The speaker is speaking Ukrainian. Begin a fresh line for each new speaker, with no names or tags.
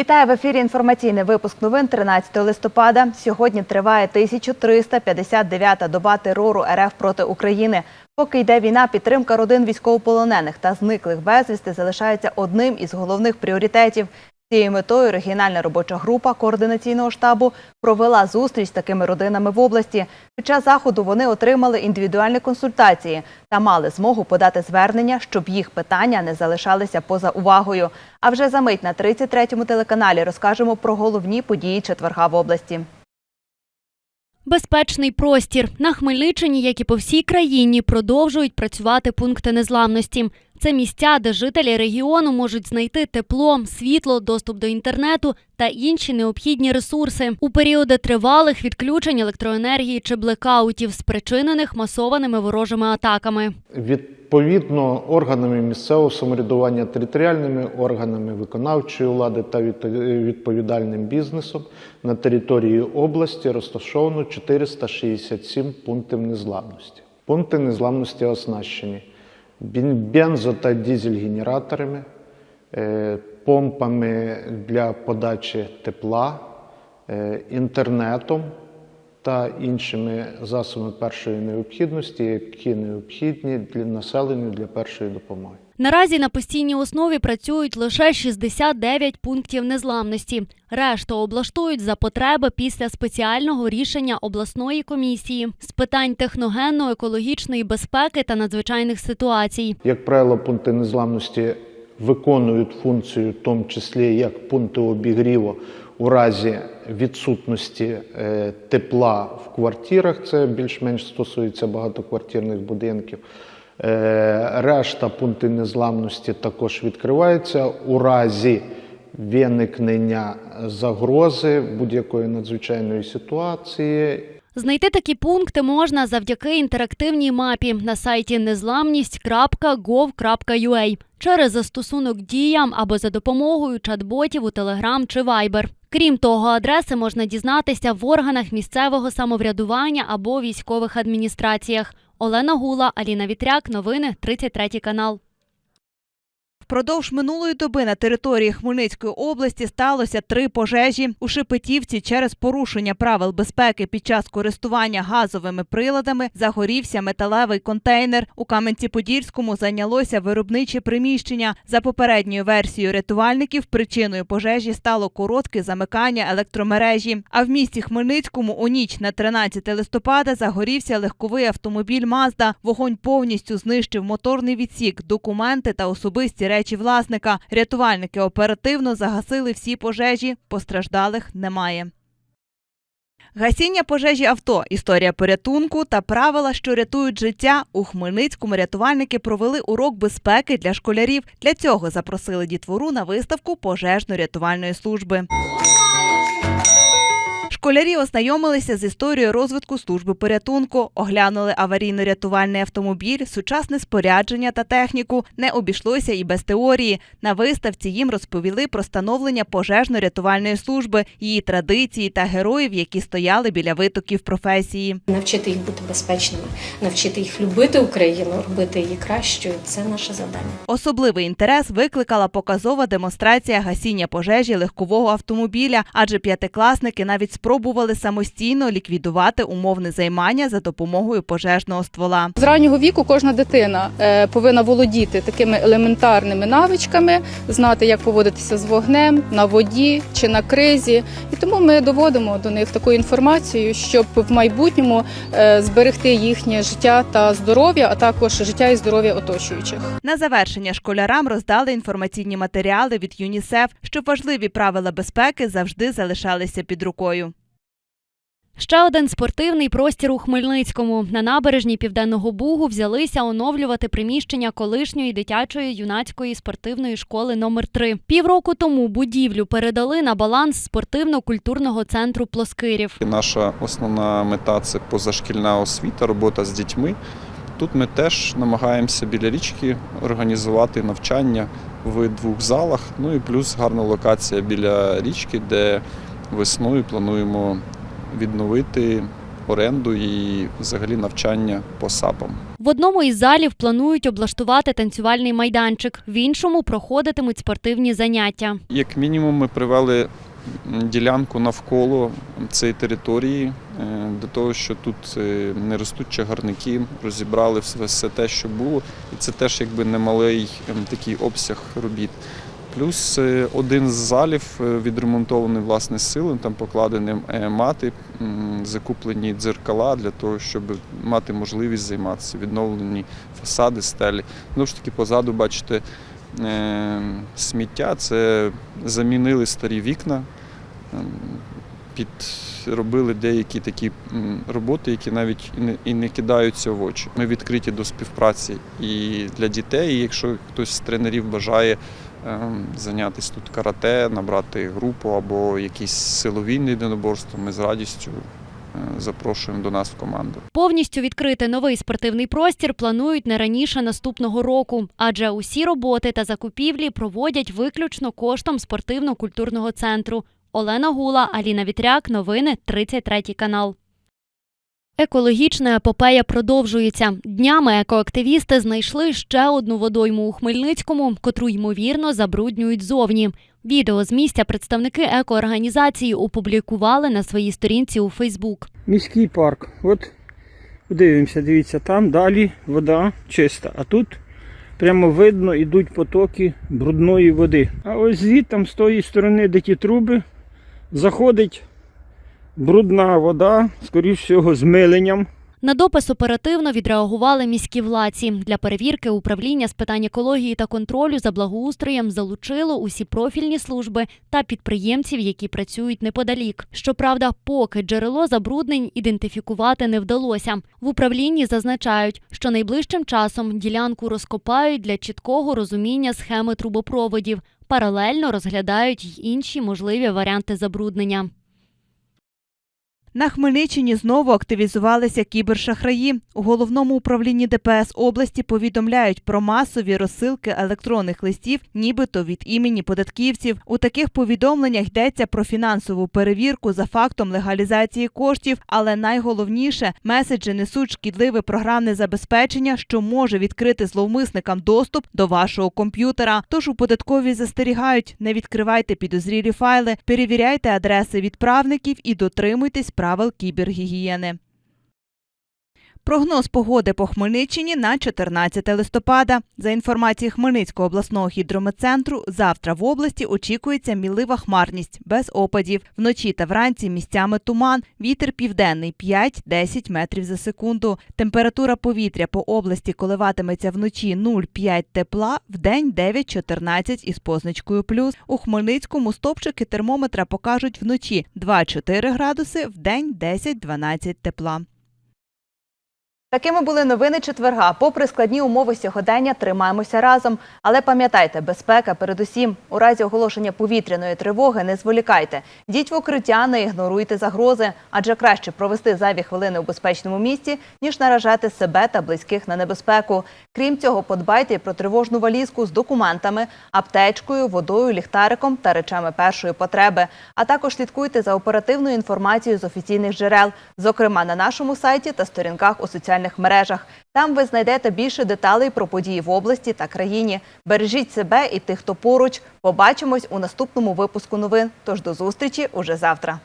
Вітаю в ефірі. Інформаційний випуск новин 13 листопада. Сьогодні триває 1359-та доба терору РФ проти України. Поки йде війна, підтримка родин військовополонених та зниклих безвісти залишається одним із головних пріоритетів. Цією метою регіональна робоча група координаційного штабу провела зустріч з такими родинами в області. Під час заходу вони отримали індивідуальні консультації та мали змогу подати звернення, щоб їх питання не залишалися поза увагою. А вже за мить на 33-му телеканалі розкажемо про головні події четверга в області.
Безпечний простір на Хмельниччині, як і по всій країні, продовжують працювати пункти незламності. Це місця, де жителі регіону можуть знайти тепло, світло, доступ до інтернету та інші необхідні ресурси у періоди тривалих відключень електроенергії чи блекаутів, спричинених масованими ворожими атаками.
Відповідно, органами місцевого самоврядування, територіальними органами виконавчої влади та відповідальним бізнесом на території області розташовано 467 пунктів незламності. Пункти незламності оснащені бензо та дизель-генераторами, е, помпами для подачі тепла, е, інтернетом та іншими засобами першої необхідності, які необхідні для населення для першої допомоги.
Наразі на постійній основі працюють лише 69 пунктів незламності. Решту облаштують за потреби після спеціального рішення обласної комісії з питань техногенно-екологічної безпеки та надзвичайних ситуацій.
Як правило, пункти незламності виконують функцію, в тому числі як пункти обігріву у разі відсутності е, тепла в квартирах. Це більш-менш стосується багатоквартирних будинків. Е, Решта пунктів незламності також відкриваються у разі виникнення загрози будь-якої надзвичайної ситуації
Знайти такі пункти можна завдяки інтерактивній мапі на сайті незламність.gov.ua через застосунок діям або за допомогою чат-ботів у Telegram чи Viber. Крім того, адреси можна дізнатися в органах місцевого самоврядування або військових адміністраціях. Олена Гула, Аліна Вітряк, новини 33 канал.
Впродовж минулої доби на території Хмельницької області сталося три пожежі. У Шепетівці через порушення правил безпеки під час користування газовими приладами загорівся металевий контейнер. У Кам'янці-Подільському зайнялося виробниче приміщення. За попередньою версією рятувальників, причиною пожежі стало коротке замикання електромережі. А в місті Хмельницькому у ніч на 13 листопада загорівся легковий автомобіль Мазда. Вогонь повністю знищив моторний відсік, документи та особисті речі власника. Рятувальники оперативно загасили всі пожежі. Постраждалих немає. Гасіння пожежі авто, історія порятунку та правила, що рятують життя. У Хмельницькому рятувальники провели урок безпеки для школярів. Для цього запросили дітвору на виставку пожежно-рятувальної служби. Школярі ознайомилися з історією розвитку служби порятунку, оглянули аварійно-рятувальний автомобіль, сучасне спорядження та техніку. Не обійшлося і без теорії. На виставці їм розповіли про становлення пожежно-рятувальної служби, її традиції та героїв, які стояли біля витоків професії.
Навчити їх бути безпечними, навчити їх любити Україну, робити її кращою це наше завдання.
Особливий інтерес викликала показова демонстрація гасіння пожежі легкового автомобіля, адже п'ятикласники навіть спробували самостійно ліквідувати умовне займання за допомогою пожежного ствола.
З раннього віку кожна дитина е, повинна володіти такими елементарними навичками, знати, як поводитися з вогнем на воді чи на кризі. І тому ми доводимо до них таку інформацію, щоб в майбутньому е, зберегти їхнє життя та здоров'я, а також життя і здоров'я оточуючих.
На завершення школярам роздали інформаційні матеріали від ЮНІСЕФ, щоб важливі правила безпеки завжди залишалися під рукою.
Ще один спортивний простір у Хмельницькому. На набережній Південного Бугу взялися оновлювати приміщення колишньої дитячої юнацької спортивної школи номер 3 Півроку тому будівлю передали на баланс спортивно-культурного центру Плоскирів.
Наша основна мета це позашкільна освіта, робота з дітьми. Тут ми теж намагаємося біля річки організувати навчання в двох залах. Ну і плюс гарна локація біля річки, де весною плануємо відновити оренду і взагалі навчання по САПам.
В одному із залів планують облаштувати танцювальний майданчик, в іншому проходитимуть спортивні заняття.
Як мінімум, ми привели ділянку навколо цієї території, е, до того, що тут е, не ростуть чагарники, розібрали все, те, що було, і це теж якби немалий ем, такий обсяг робіт. Плюс е, один з залів е, відремонтований власне силом, там покладені е, мати, закуплені дзеркала для того, щоб мати можливість займатися, відновлені фасади, стелі. Знову ж таки, позаду бачите сміття, це замінили старі вікна, ем, підробили деякі такі роботи, які навіть і не, кидаються в очі. Ми відкриті до співпраці і для дітей, і якщо хтось з тренерів бажає зайнятися тут карате, набрати групу або якісь силові єдиноборства, ми з радістю е, запрошуємо до нас в команду.
Повністю відкрити новий спортивний простір планують не раніше наступного року, адже усі роботи та закупівлі проводять виключно коштом спортивно-культурного центру. Олена Гула, Аліна Вітряк. Новини 33 канал. Екологічна епопея продовжується. Днями екоактивісти знайшли ще одну водойму у Хмельницькому, котру ймовірно забруднюють зовні. Відео з місця представники екоорганізації опублікували на своїй сторінці у Фейсбук.
Міський парк. От подивимося, дивіться, там далі вода чиста, а тут прямо видно йдуть потоки брудної води. А ось звідти, з тої сторони, де ті труби, заходить брудна вода, скоріш всього, з миленням.
На допис оперативно відреагували міські владці. Для перевірки управління з питань екології та контролю за благоустроєм залучило усі профільні служби та підприємців, які працюють неподалік. Щоправда, поки джерело забруднень ідентифікувати не вдалося. В управлінні зазначають, що найближчим часом ділянку розкопають для чіткого розуміння схеми трубопроводів. Паралельно розглядають й інші можливі варіанти забруднення.
На Хмельниччині знову активізувалися кібершахраї. У головному управлінні ДПС області повідомляють про масові розсилки електронних листів, нібито від імені податківців. У таких повідомленнях йдеться про фінансову перевірку за фактом легалізації коштів, але найголовніше меседжі несуть шкідливе програмне забезпечення, що може відкрити зловмисникам доступ до вашого комп'ютера. Тож у податковій застерігають: не відкривайте підозрілі файли, перевіряйте адреси відправників і дотримуйтесь правил кібергігієни. Прогноз погоди по Хмельниччині на 14 листопада. За інформацією Хмельницького обласного гідрометцентру, завтра в області очікується мілива хмарність без опадів. Вночі та вранці місцями туман. Вітер південний 5-10 метрів за секунду. Температура повітря по області коливатиметься вночі 0,5 тепла, вдень 9-14 із позначкою плюс. У Хмельницькому стопчики термометра покажуть вночі 2-4 градуси, вдень 10-12 тепла. Такими були новини четверга. Попри складні умови сьогодення, тримаємося разом. Але пам'ятайте, безпека передусім. У разі оголошення повітряної тривоги не зволікайте. Йдіть в укриття, не ігноруйте загрози, адже краще провести зайві хвилини у безпечному місці, ніж наражати себе та близьких на небезпеку. Крім цього, подбайте про тривожну валізку з документами, аптечкою, водою, ліхтариком та речами першої потреби. А також слідкуйте за оперативною інформацією з офіційних джерел, зокрема на нашому сайті та сторінках у соціальних мережах. Там ви знайдете більше деталей про події в області та країні. Бережіть себе і тих, хто поруч. Побачимось у наступному випуску новин. Тож до зустрічі уже завтра.